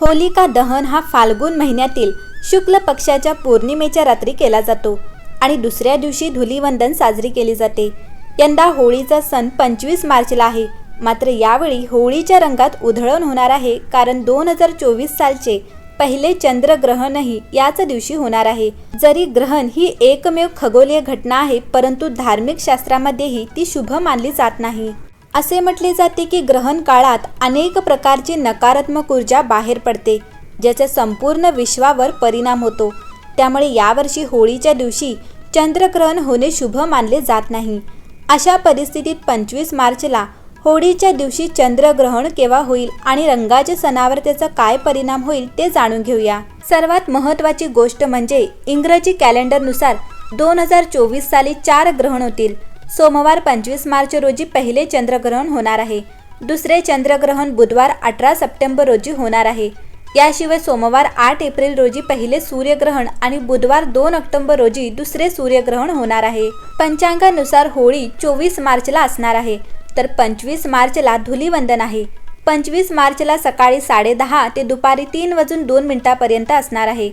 होलिका दहन हा फाल्गुन महिन्यातील शुक्ल पक्षाच्या पौर्णिमेच्या रात्री केला जातो आणि दुसऱ्या दिवशी धुलीवंदन साजरी केली जाते. यंदा होळीचा सण पंचवीस मार्चला आहे. मात्र यावेळी होळीच्या रंगात उधळण होणार आहे कारण दोन हजार चोवीस सालचे पहिले चंद्रग्रहणही याच दिवशी होणार आहे. जरी ग्रहण ही एकमेव खगोलीय घटना आहे परंतु धार्मिक शास्त्रामध्येही ती शुभ मानली जात नाही. असे म्हटले जाते की ग्रहण काळात अनेक प्रकारची नकारात्मक ऊर्जा बाहेर पडते ज्याचा संपूर्ण विश्वावर परिणाम होतो. त्यामुळे यावर्षी होळीच्या दिवशी चंद्रग्रहण होणे शुभ मानले जात नाही. अशा परिस्थितीत पंचवीस मार्चला होळीच्या दिवशी चंद्रग्रहण केव्हा होईल आणि रंगाच्या सणावर त्याचा काय परिणाम होईल ते जाणून घेऊया. सर्वात महत्त्वाची गोष्ट म्हणजे इंग्रजी कॅलेंडरनुसार दोन हजार चोवीस साली चार ग्रहण होतील. सोमवार पंचवीस मार्च रोजी पहिले चंद्रग्रहण होणार आहे. दुसरे चंद्रग्रहण बुधवार अठरा सप्टेंबर रोजी होणार आहे. याशिवाय सोमवार आठ एप्रिल रोजी पहिले सूर्यग्रहण आणि बुधवार दोन ऑक्टोबर रोजी दुसरे सूर्यग्रहण होणार आहे. पंचांगानुसार होळी चोवीस मार्चला असणार आहे. तर पंचवीस मार्चला धुलीवंदन आहे. पंचवीस मार्चला सकाळी साडेदहा ते दुपारी तीन वाजून दोन मिनिटापर्यंत असणार आहे.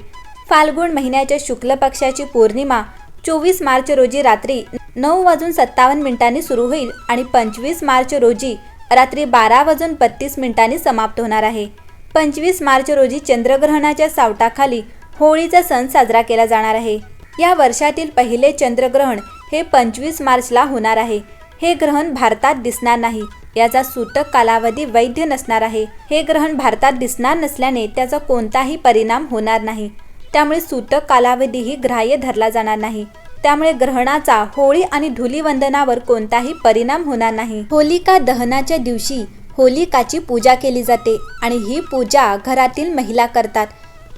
फाल्गुन महिन्याच्या शुक्ल पक्षाची पौर्णिमा चोवीस मार्च रोजी रात्री नऊ वाजून सत्तावन्न मिनिटांनी सुरू होईल आणि पंचवीस मार्च रोजी रात्री बारा वाजून बत्तीस मिनिटांनी समाप्त होणार आहे. पंचवीस मार्च रोजी चंद्रग्रहणाच्या सावटाखाली होळीचा सण साजरा केला जाणार आहे. या वर्षातील पहिले चंद्रग्रहण हे पंचवीस मार्चला होणार आहे. हे ग्रहण भारतात दिसणार नाही. याचा सूतक कालावधी वैध नसणार आहे. हे ग्रहण भारतात दिसणार नसल्याने त्याचा कोणताही परिणाम होणार नाही. त्यामुळे सूतक कालावधीही ग्राह्य धरला जाणार नाही. त्यामुळे ग्रहणाचा होळी आणि धुलीवंदनावर कोणताही परिणाम होणार नाही. होलिका दहनाच्या दिवशी होलिकाची पूजा केली जाते आणि ही पूजा घरातील महिला करतात.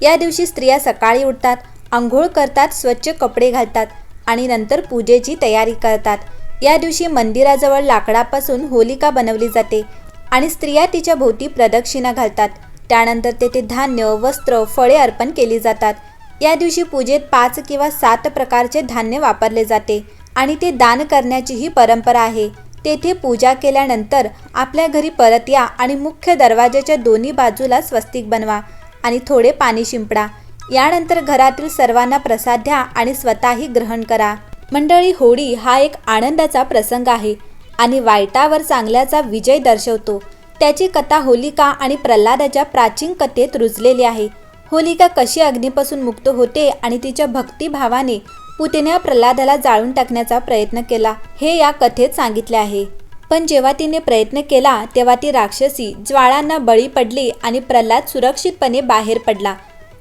या दिवशी स्त्रिया सकाळी उठतात आंघोळ करतात स्वच्छ कपडे घालतात आणि नंतर पूजेची तयारी करतात. या दिवशी मंदिराजवळ लाकडापासून होलिका बनवली जाते आणि स्त्रिया तिच्या भोवती प्रदक्षिणा घालतात. त्यानंतर तेथे धान्य वस्त्र फळे अर्पण केली जातात. या दिवशी पूजेत पाच किंवा सात प्रकारचे धान्य वापरले जाते आणि ते दान करण्याची ही परंपरा आहे. तेथे पूजा केल्यानंतर आपल्या घरी परत या आणि मुख्य दरवाजाच्या दोन्ही बाजूला स्वस्तिक बनवा आणि थोडे पाणी शिंपडा. यानंतर घरातील सर्वांना प्रसाद द्या आणि स्वतःही ग्रहण करा. मंडळी होळी हा एक आनंदाचा प्रसंग आहे आणि वाईटावर चांगल्याचा विजय दर्शवतो. त्याची कथा होलिका आणि प्रल्हादाच्या प्राचीन कथेत रुजलेली आहे. होलिका कशी अग्नीपासून मुक्त होते आणि तिच्या भक्तिभावाने पुतण्या प्रल्हादाला जाळून टाकण्याचा प्रयत्न केला हे या कथेत सांगितले आहे. पण जेव्हा तिने प्रयत्न केला तेव्हा ती राक्षसी ज्वाळांना बळी पडली आणि प्रल्हाद सुरक्षितपणे बाहेर पडला.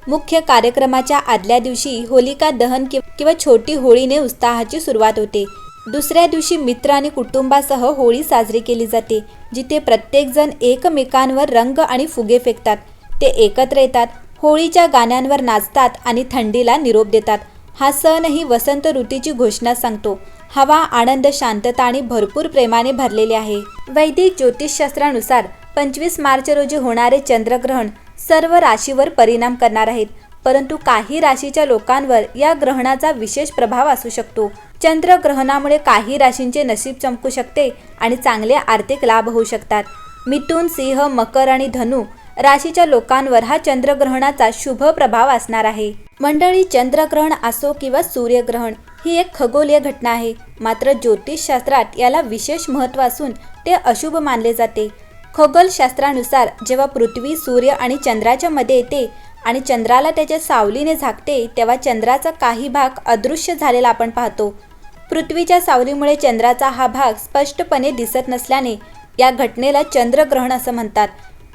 मुख्य कार्यक्रमाच्या आदल्या दिवशी होलिका दहन किंवा छोटी होळीने उत्साहाची सुरुवात होते. दुसऱ्या दिवशी मित्र आणि कुटुंबासह होळी साजरी केली जाते जिथे प्रत्येकजण एकमेकांवर रंग आणि फुगे फेकतात. ते एकत्र येतात. होळीच्या गाण्यांवर नाचतात आणि थंडीला निरोप देतात. हा सणही वसंत ऋतूची घोषणा सांगतो. हवा आनंद शांतता आणि भरपूर प्रेमाने भरलेले आहे. वैदिक ज्योतिषशास्त्रानुसार पंचवीस मार्च रोजी होणारे चंद्रग्रहण सर्व राशीवर परिणाम करणार आहेत. परंतु काही राशीच्या लोकांवर या ग्रहणाचा विशेष प्रभाव असू शकतो. चंद्रग्रहणामुळे काही राशींचे नशीब चमकू शकते आणि चांगले आर्थिक लाभ होऊ शकतात. मिथुन सिंह मकर आणि धनु राशीच्या लोकांवर हा चंद्रग्रहणाचा शुभ प्रभाव असणार आहे. मंडळी चंद्रग्रहण असो किंवा सूर्यग्रहण ही एक खगोलीय घटना आहे. मात्र ज्योतिषशास्त्रात याला विशेष महत्त्व असून ते अशुभ मानले जाते. खगोलशास्त्रानुसार जेव्हा पृथ्वी सूर्य आणि चंद्राच्या मध्ये येते आणि चंद्राला त्याच्या सावलीने झाकते तेव्हा चंद्राचा काही भाग अदृश्य झालेला आपण पाहतो. पृथ्वीच्या सावलीमुळे चंद्राचा हा भाग स्पष्टपणे दिसत नसल्याने या घटनेला चंद्रग्रहण असं म्हणतात.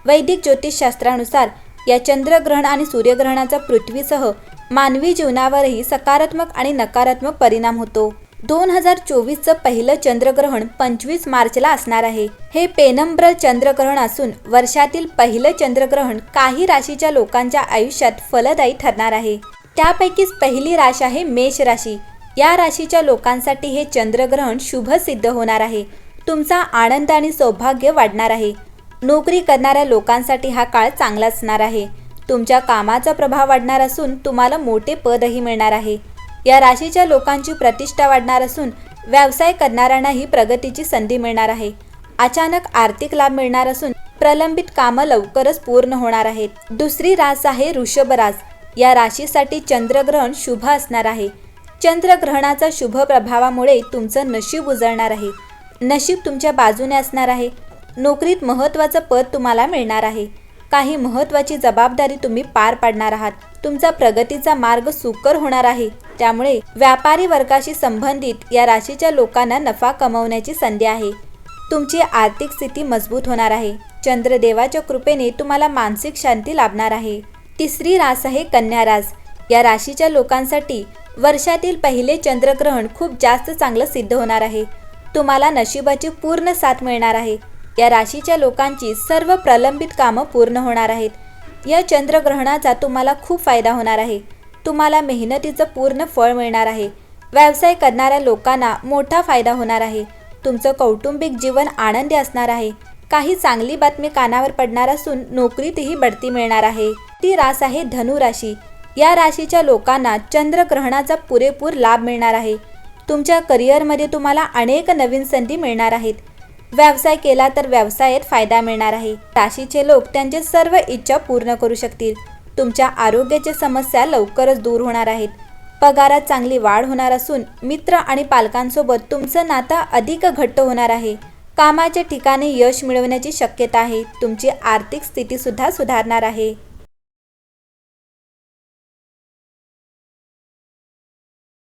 वैदिक ज्योतिषशास्त्रानुसार या चंद्रग्रहण आणि सूर्यग्रहणाचा पृथ्वीसह मानवी जीवनावरही सकारात्मक आणि नकारात्मक परिणाम होतो. दोन हजार चोवीसचं पहिलं चंद्रग्रहण पंचवीस मार्चला असणार आहे. हे पेनंब्र चंद्रग्रहण असून वर्षातील पहिलं चंद्रग्रहण काही राशीच्या लोकांच्या आयुष्यात फलदायी ठरणार आहे. त्यापैकीच पहिली राश आहे मेष राशी. या राशीच्या लोकांसाठी हे चंद्रग्रहण शुभ सिद्ध होणार आहे. तुमचा आनंद आणि सौभाग्य वाढणार आहे. नोकरी करणाऱ्या लोकांसाठी हा काळ चांगला असणार आहे. तुमच्या कामाचा प्रभाव वाढणार असून तुम्हाला मोठे पदही मिळणार आहे. या राशीच्या लोकांची प्रतिष्ठा वाढणार असून व्यवसाय करणाऱ्यांनाही प्रगतीची संधी मिळणार आहे. अचानक आर्थिक लाभ मिळणार असून प्रलंबित कामं लवकरच पूर्ण होणार आहेत. दुसरी रास आहे ऋषभ रास. या राशीसाठी चंद्रग्रहण शुभ असणार आहे. चंद्रग्रहणाचा शुभ प्रभावामुळे तुमचं नशीब उजळणार आहे. नशीब तुमच्या बाजूने असणार आहे. नोकरीत महत्त्वाचं पद तुम्हाला मिळणार आहे. काही महत्त्वाची जबाबदारी तुम्ही पार पाडणार आहात. तुमचा प्रगतीचा मार्ग सुकर होणार आहे. त्यामुळे व्यापारी वर्गाशी संबंधित या राशीच्या लोकांना नफा कमवण्याची संधी आहे. तुमची आर्थिक स्थिती मजबूत होणार आहे. चंद्रदेवाच्या कृपेने तुम्हाला मानसिक शांती लाभणार आहे. तिसरी रास आहे कन्या रास. या राशीच्या लोकांसाठी वर्षातील पहिले चंद्रग्रहण खूप जास्त चांगलं सिद्ध होणार आहे. तुम्हाला नशिबाची पूर्ण साथ मिळणार आहे. या राशीच्या लोकांची सर्व प्रलंबित कामं पूर्ण होणार आहेत. या चंद्रग्रहणाचा तुम्हाला खूप फायदा होणार आहे. तुम्हाला मेहनतीचं पूर्ण फळ मिळणार आहे. व्यवसाय करणाऱ्या लोकांना मोठा फायदा होणार आहे. तुमचं कौटुंबिक जीवन आनंदी असणार आहे. काही चांगली बातमी कानावर पडणार असून नोकरीतही बढती मिळणार आहे. ती रास आहे धनु राशी. या राशीच्या लोकांना चंद्रग्रहणाचा पुरेपूर लाभ मिळणार आहे. तुमच्या करिअरमध्ये तुम्हाला अनेक नवीन संधी मिळणार आहेत. व्यवसाय केला तर व्यवसायात फायदा मिळणार आहे. राशीचे लोक त्यांचे सर्व इच्छा पूर्ण करू शकतील. तुमच्या आरोग्याच्या समस्या लवकरच दूर होणार आहेत. पगारात चांगली वाढ होणार असून मित्र आणि पालकांसोबत तुमचं नातं अधिक घट्ट होणार आहे. कामाच्या ठिकाणी यश मिळवण्याची शक्यता आहे. तुमची आर्थिक स्थितीसुद्धा सुधारणार आहे.